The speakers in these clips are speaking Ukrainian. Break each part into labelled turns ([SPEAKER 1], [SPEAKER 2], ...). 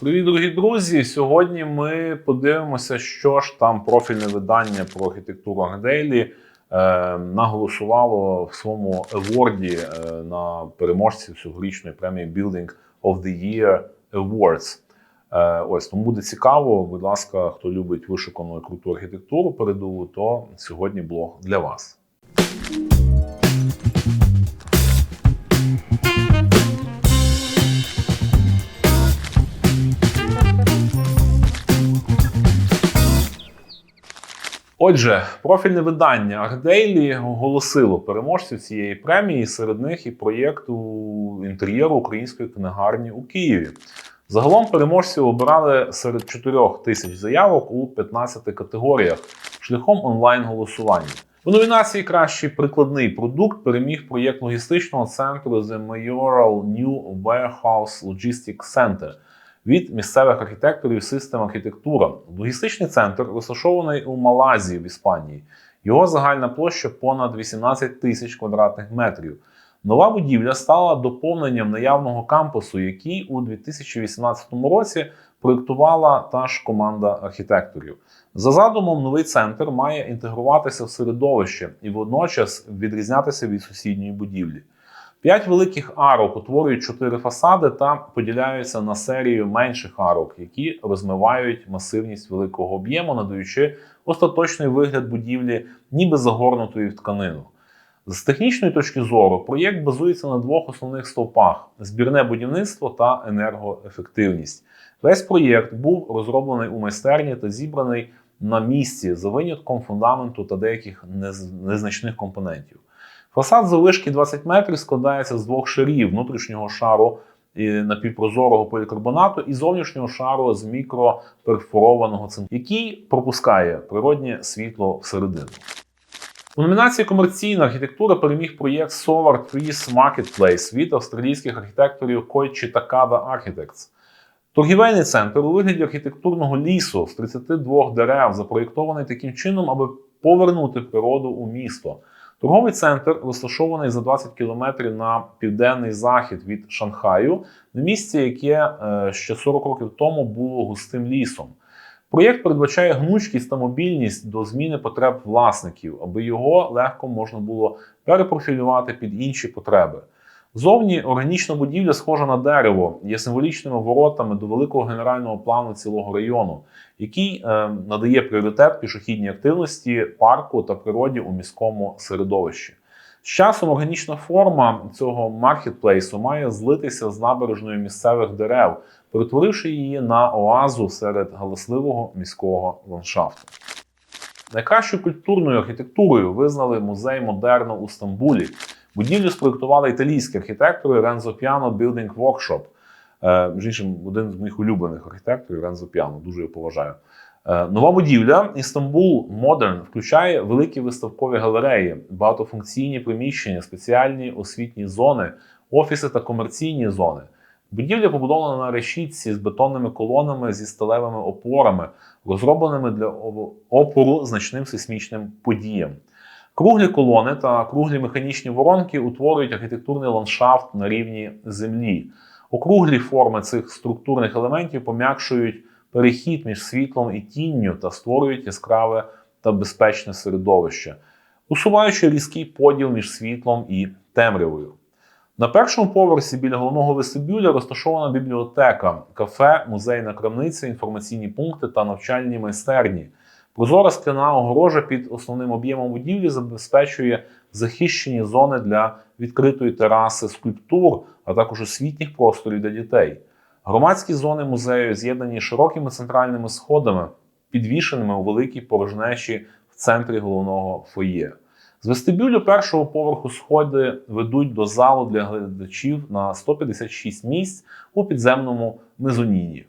[SPEAKER 1] Привіт, дорогі друзі! Сьогодні ми подивимося, що ж там профільне видання про архітектуру Ардейлі е, наголосувало в своєму еворді е, на переможців цьогорічної премії Building of the Year Awards. Е, ось тому буде цікаво. Будь ласка, хто любить вишукану і круту архітектуру передову, то сьогодні блог для вас. Отже, профільне видання Ардейлі оголосило переможців цієї премії. Серед них і проєкту інтер'єру української книгарні у Києві. Загалом переможців обирали серед 4 тисяч заявок у 15 категоріях шляхом онлайн-голосування. У номінації Кращий прикладний продукт переміг проєкт логістичного центру The Mayoral New Warehouse Logistics Center від місцевих архітекторів систем архітектура. Логістичний центр розташований у Малазії в Іспанії. Його загальна площа понад 18 тисяч квадратних метрів. Нова будівля стала доповненням наявного кампусу, який у 2018 році проєктувала та ж команда архітекторів. За задумом, новий центр має інтегруватися в середовище і водночас відрізнятися від сусідньої будівлі. П'ять великих арок утворюють чотири фасади та поділяються на серію менших арок, які розмивають масивність великого об'єму, надаючи остаточний вигляд будівлі, ніби загорнутої в тканину. З технічної точки зору, проєкт базується на двох основних стовпах: збірне будівництво та енергоефективність. Весь проєкт був розроблений у майстерні та зібраний на місці за винятком фундаменту та деяких незначних компонентів. Фасад заввишки 20 метрів складається з двох шарів внутрішнього шару напівпрозорого полікарбонату і зовнішнього шару з мікроперфорованого цементу, який пропускає природнє світло всередину. У номінації Комерційна архітектура переміг проєкт Solar Trees Marketplace від австралійських архітекторів Койчі та Када Architects. Торгівельний центр у вигляді архітектурного лісу з 32 дерев запроєктований таким чином, аби повернути природу у місто. Торговий центр розташований за 20 кілометрів на південний захід від Шанхаю, на місці, яке е, ще 40 років тому було густим лісом. Проєкт передбачає гнучкість та мобільність до зміни потреб власників, аби його легко можна було перепрофілювати під інші потреби. Зовні органічна будівля схожа на дерево, є символічними воротами до великого генерального плану цілого району, який е, надає пріоритет пішохідній активності, парку та природі у міському середовищі. З часом органічна форма цього маркетплейсу має злитися з набережною місцевих дерев, перетворивши її на оазу серед галасливого міського ландшафту. Найкращою культурною архітектурою визнали музей модерну у Стамбулі. Будівлю спроектували італійські архітектори Рензо Піано Building Workshop. Е, між іншим, один з моїх улюблених архітекторів Рензо Піано, дуже його поважаю. Е, нова будівля Істанбул Модерн включає великі виставкові галереї, багатофункційні приміщення, спеціальні освітні зони, офіси та комерційні зони. Будівля побудована на решітці з бетонними колонами зі сталевими опорами, розробленими для опору значним сейсмічним подіям. Круглі колони та круглі механічні воронки утворюють архітектурний ландшафт на рівні землі. Округлі форми цих структурних елементів пом'якшують перехід між світлом і тінню та створюють яскраве та безпечне середовище, усуваючи різкий поділ між світлом і темрявою. На першому поверсі біля головного вестибюля розташована бібліотека, кафе, музейна крамниця, інформаційні пункти та навчальні майстерні. Прозора скляна огорожа під основним об'ємом будівлі забезпечує захищені зони для відкритої тераси скульптур, а також освітніх просторів для дітей. Громадські зони музею з'єднані широкими центральними сходами, підвішеними у великій порожнечі в центрі головного фоє. З вестибюлю першого поверху сходи ведуть до залу для глядачів на 156 місць у підземному мезоніні.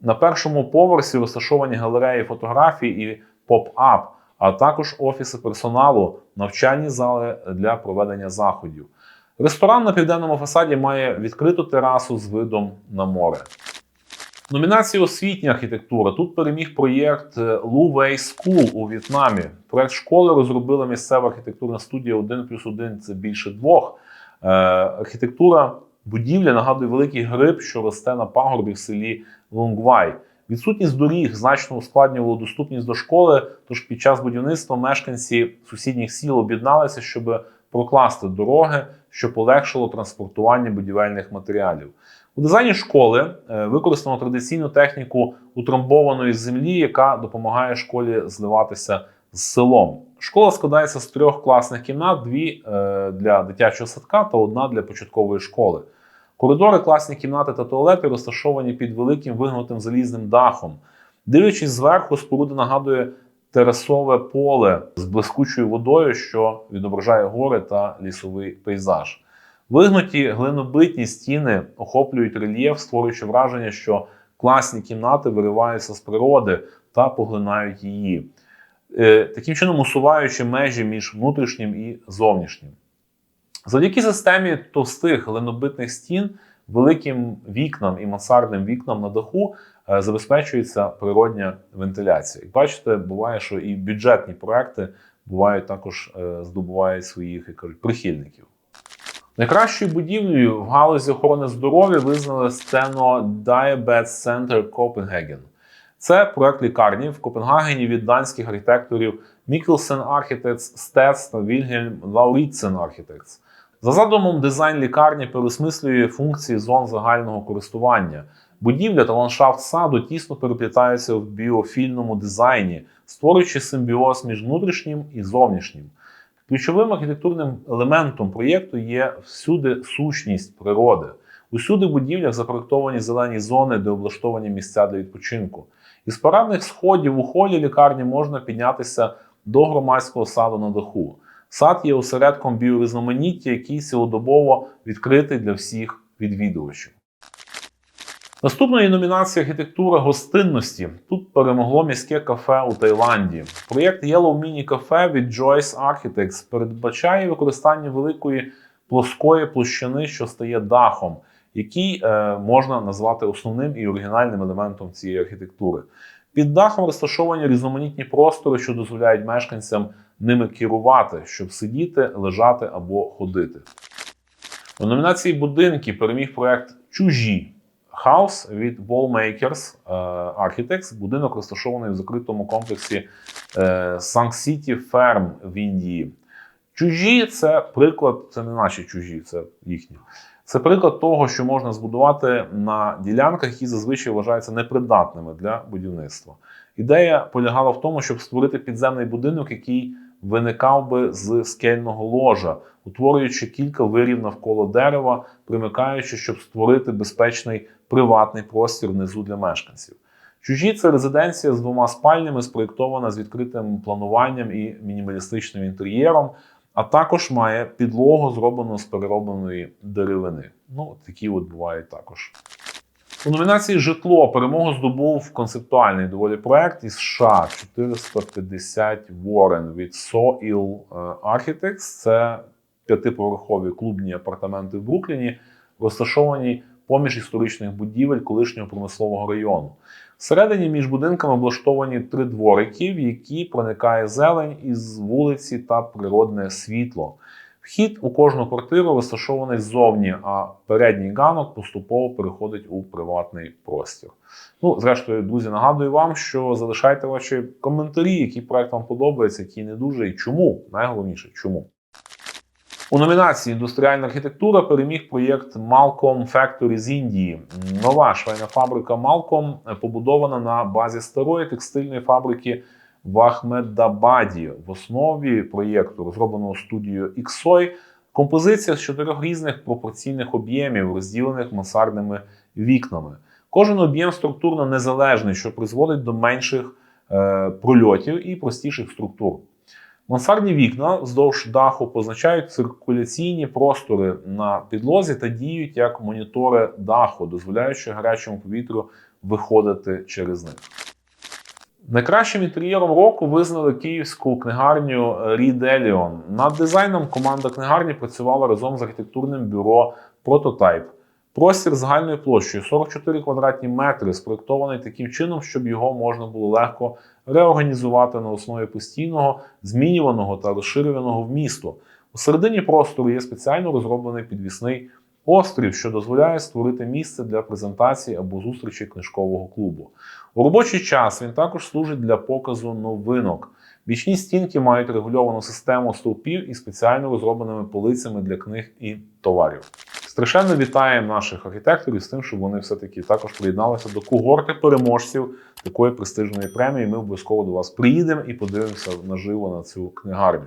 [SPEAKER 1] На першому поверсі розташовані галереї фотографій і поп-ап, а також офіси персоналу, навчальні зали для проведення заходів. Ресторан на південному фасаді має відкриту терасу з видом на море. Номінація освітня архітектура. Тут переміг проєкт Lu Wei School у В'єтнамі. Проєкт школи розробила місцева архітектурна студія 1 плюс 1 це більше двох. Е, архітектура Будівля нагадує великий гриб, що росте на пагорбі в селі Лунгвай. Відсутність доріг значно ускладнювала доступність до школи. Тож під час будівництва мешканці сусідніх сіл об'єдналися, щоб прокласти дороги, що полегшило транспортування будівельних матеріалів. У дизайні школи е, використано традиційну техніку утрамбованої землі, яка допомагає школі зливатися з селом. Школа складається з трьох класних кімнат: дві е, для дитячого садка та одна для початкової школи. Коридори, класні кімнати та туалети розташовані під великим вигнутим залізним дахом. Дивлячись зверху, споруда нагадує терасове поле з блискучою водою, що відображає гори та лісовий пейзаж. Вигнуті глинобитні стіни охоплюють рельєф, створюючи враження, що класні кімнати вириваються з природи та поглинають її, Е, таким чином усуваючи межі між внутрішнім і зовнішнім. Завдяки системі товстих глинобитних стін, великим вікнам і мансардним вікнам на даху е, забезпечується природня вентиляція. І бачите, буває, що і бюджетні проекти бувають також е, здобувають своїх як кажуть, прихильників. Найкращою будівлею в галузі охорони здоров'я визнали сцену Diabetes Center Copenhagen. Це проект лікарні в Копенгагені від данських архітекторів Мікелсен Architects, Стец та Вільгельм Лаурітсен Architects. За задумом, дизайн лікарні переосмислює функції зон загального користування. Будівля та ландшафт саду тісно переплітаються в біофільному дизайні, створюючи симбіоз між внутрішнім і зовнішнім. Ключовим архітектурним елементом проєкту є всюди сущність природи. Усюди в будівлях запроектовані зелені зони, де облаштовані місця для відпочинку. Із парадних сходів у холі лікарні можна піднятися до громадського саду на даху. Сад є осередком біорізноманіття, який цілодобово відкритий для всіх відвідувачів. Наступної номінації архітектура гостинності. Тут перемогло міське кафе у Таїланді. Проєкт Yellow Mini Cafe від Joyce Architects передбачає використання великої плоскої площини, що стає дахом, який е, можна назвати основним і оригінальним елементом цієї архітектури. Під дахом розташовані різноманітні простори, що дозволяють мешканцям ними керувати, щоб сидіти, лежати або ходити. У номінації будинки переміг проект Чужі House від Wallmakers е, Architects. Будинок розташований в закритому комплексі е, Sank City в Індії. Чужі це приклад, це не наші чужі, це їхні. Це приклад того, що можна збудувати на ділянках, які зазвичай вважаються непридатними для будівництва. Ідея полягала в тому, щоб створити підземний будинок, який виникав би з скельного ложа, утворюючи кілька вирів навколо дерева, примикаючи, щоб створити безпечний приватний простір внизу для мешканців. Чужі це резиденція з двома спальнями, спроєктована з відкритим плануванням і мінімалістичним інтер'єром, а також має підлогу, зроблену з переробленої деревини. Ну, такі от бувають також. У номінації Житло перемогу здобув концептуальний доволі проект із США 450 Warren від Soil Architects. Це п'ятиповерхові клубні апартаменти в Брукліні, розташовані поміж історичних будівель колишнього промислового району. Всередині між будинками облаштовані три дворики, в які проникає зелень із вулиці та природне світло. Вхід у кожну квартиру розташований ззовні, а передній ганок поступово переходить у приватний простір. Ну, зрештою, друзі, нагадую вам, що залишайте ваші коментарі, який проект вам подобається, який не дуже, і чому. Найголовніше, чому. У номінації Індустріальна архітектура переміг проєкт Malcolm Factory з Індії. Нова швейна фабрика Malcolm побудована на базі старої текстильної фабрики в Ахмедабаді. В основі проєкту, розробленого студією XOI, композиція з чотирьох різних пропорційних об'ємів, розділених мансардними вікнами. Кожен об'єм структурно незалежний, що призводить до менших е, прольотів і простіших структур. Мансардні вікна вздовж даху позначають циркуляційні простори на підлозі та діють як монітори даху, дозволяючи гарячому повітрю виходити через них. Найкращим інтер'єром року визнали київську книгарню Ріделіон. Над дизайном команда книгарні працювала разом з архітектурним бюро Прототайп. Простір загальною площею 44 квадратні метри, спроєктований таким чином, щоб його можна було легко реорганізувати на основі постійного, змінюваного та розширюваного вмісту. У середині простору є спеціально розроблений підвісний острів, що дозволяє створити місце для презентації або зустрічі книжкового клубу. У робочий час він також служить для показу новинок. Бічні стінки мають регульовану систему стовпів і спеціально розробленими полицями для книг і товарів. Страшенно вітаємо наших архітекторів з тим, щоб вони все-таки також приєдналися до когорти переможців такої престижної премії. Ми обов'язково до вас приїдемо і подивимося наживо на цю книгарню.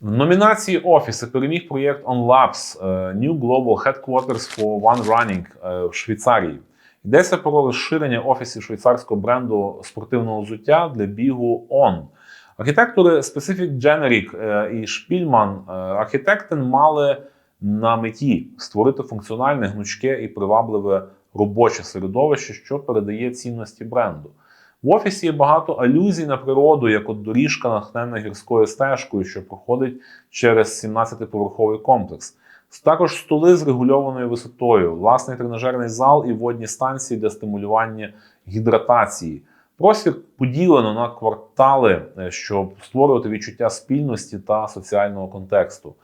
[SPEAKER 1] В номінації Офіси переміг проєкт OnLabs е, New Global Headquarters for One Running е, в Швейцарії. Йдеться про розширення офісів швейцарського бренду спортивного взуття для бігу On. Архітектори Specific Generic е, і Шпільман архітекти мали на меті створити функціональне, гнучке і привабливе робоче середовище, що передає цінності бренду. В офісі є багато алюзій на природу, як от доріжка, натхнена гірською стежкою, що проходить через 17-поверховий комплекс. Також столи з регульованою висотою, власний тренажерний зал і водні станції для стимулювання гідратації. Простір поділено на квартали, е, щоб створювати відчуття спільності та соціального контексту.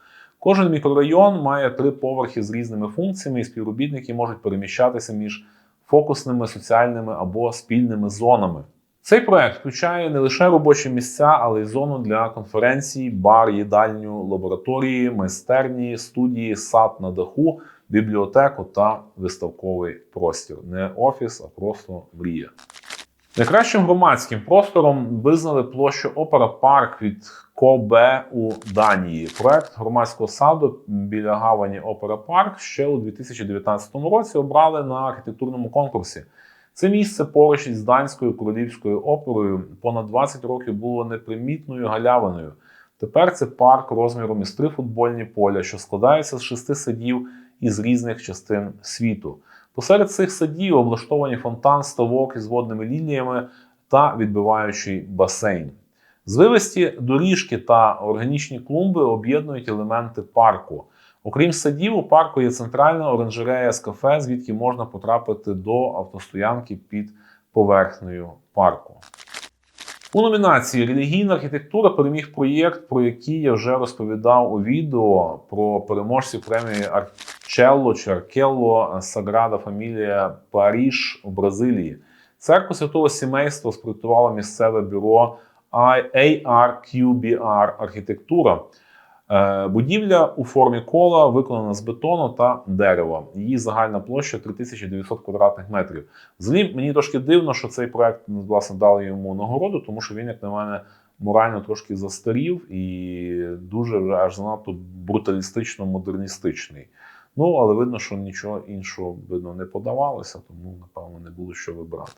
[SPEAKER 1] Кожен мікрорайон має три поверхи з різними функціями, і співробітники можуть переміщатися між фокусними, соціальними або спільними зонами. Цей проект включає не лише робочі місця, але й зону для конференцій, бар, їдальню, лабораторії, майстерні, студії, сад на даху, бібліотеку та виставковий простір. Не офіс, а просто мрія. Найкращим громадським простором визнали площу Опера Парк від Кобе у Данії. Проект громадського саду біля гавані Опера Парк ще у 2019 році обрали на архітектурному конкурсі. Це місце поруч із данською королівською оперою понад 20 років було непримітною галявиною. Тепер це парк розміром із три футбольні поля, що складається з шести садів із різних частин світу. Посеред цих садів облаштовані фонтан, ставок із водними лініями та відбиваючий басейн. Звивисті доріжки та органічні клумби об'єднують елементи парку. Окрім садів, у парку є центральна оранжерея з кафе, звідки можна потрапити до автостоянки під поверхнею парку. У номінації Релігійна архітектура переміг проєкт, про який я вже розповідав у відео про переможців премії Арчелло чи Аркелло Саграда Фамілія Паріж у Бразилії. Церкву святого сімейства спроектувало місцеве бюро ARQBR Архітектура. Е, Будівля у формі кола виконана з бетону та дерева. Її загальна площа 3900 квадратних метрів. Взагалі, мені трошки дивно, що цей проект власне дали йому нагороду, тому що він, як на мене, морально трошки застарів і дуже аж занадто бруталістично модерністичний. Ну, але видно, що нічого іншого видно не подавалося, тому напевно не було що вибрати.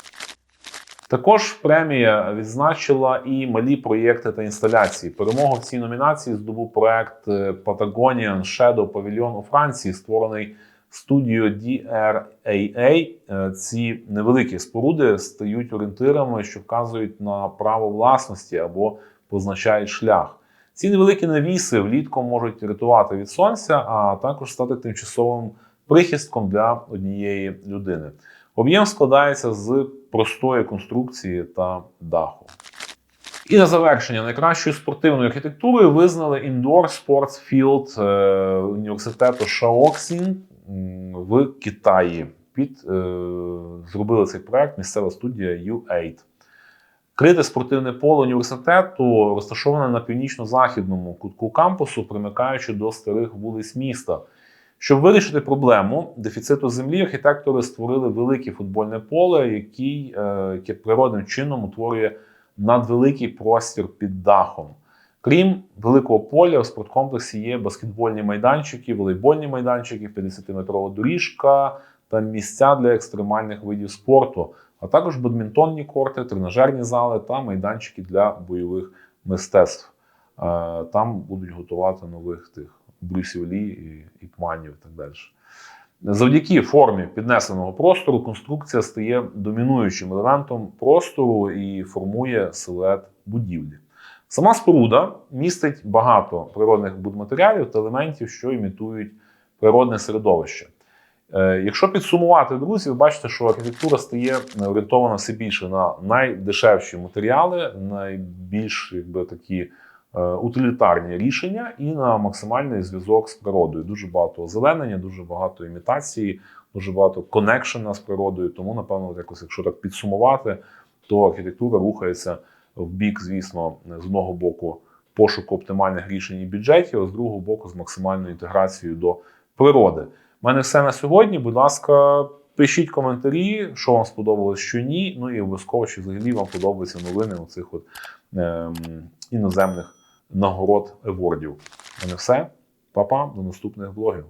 [SPEAKER 1] Також премія відзначила і малі проєкти та інсталяції. Перемогу в цій номінації здобув проект е, Patagonian Shadow Pavilion у Франції, створений студією DRAA. Е, Ці невеликі споруди стають орієнтирами, що вказують на право власності або позначають шлях. Ці невеликі навіси влітку можуть рятувати від сонця, а також стати тимчасовим прихистком для однієї людини. Об'єм складається з простої конструкції та даху. І на завершення найкращою спортивною архітектурою визнали Indoor Sports Field е, університету Shaoxing в Китаї. Під е, зробили цей проект місцева студія U8. Крите спортивне поле університету розташоване на північно-західному кутку кампусу, примикаючи до старих вулиць міста. Щоб вирішити проблему дефіциту землі, архітектори створили велике футбольне поле, який, е, яке природним чином утворює надвеликий простір під дахом. Крім великого поля, у спорткомплексі є баскетбольні майданчики, волейбольні майданчики, 50-метрова доріжка та місця для екстремальних видів спорту, а також бадмінтонні корти, тренажерні зали та майданчики для бойових мистецтв. Е, Там будуть готувати нових тих Брюсів Лі і Іпманів і так далі. Завдяки формі піднесеного простору конструкція стає домінуючим елементом простору і формує силует будівлі. Сама споруда містить багато природних будматеріалів та елементів, що імітують природне середовище. Е, Якщо підсумувати, друзі, ви бачите, що архітектура стає орієнтована все більше на найдешевші матеріали, найбільш якби, такі е, утилітарні рішення і на максимальний зв'язок з природою. Дуже багато озеленення, дуже багато імітації, дуже багато коннекшена з природою. Тому, напевно, якось, якщо так підсумувати, то архітектура рухається в бік, звісно, з одного боку пошуку оптимальних рішень і бюджетів, а з другого боку, з максимальною інтеграцією до природи. Мене все на сьогодні. Будь ласка, пишіть коментарі, що вам сподобалось, що ні. Ну і обов'язково, чи взагалі вам подобаються новини оцих от ем, іноземних нагород евордів. Мене все. Па-па, до наступних блогів.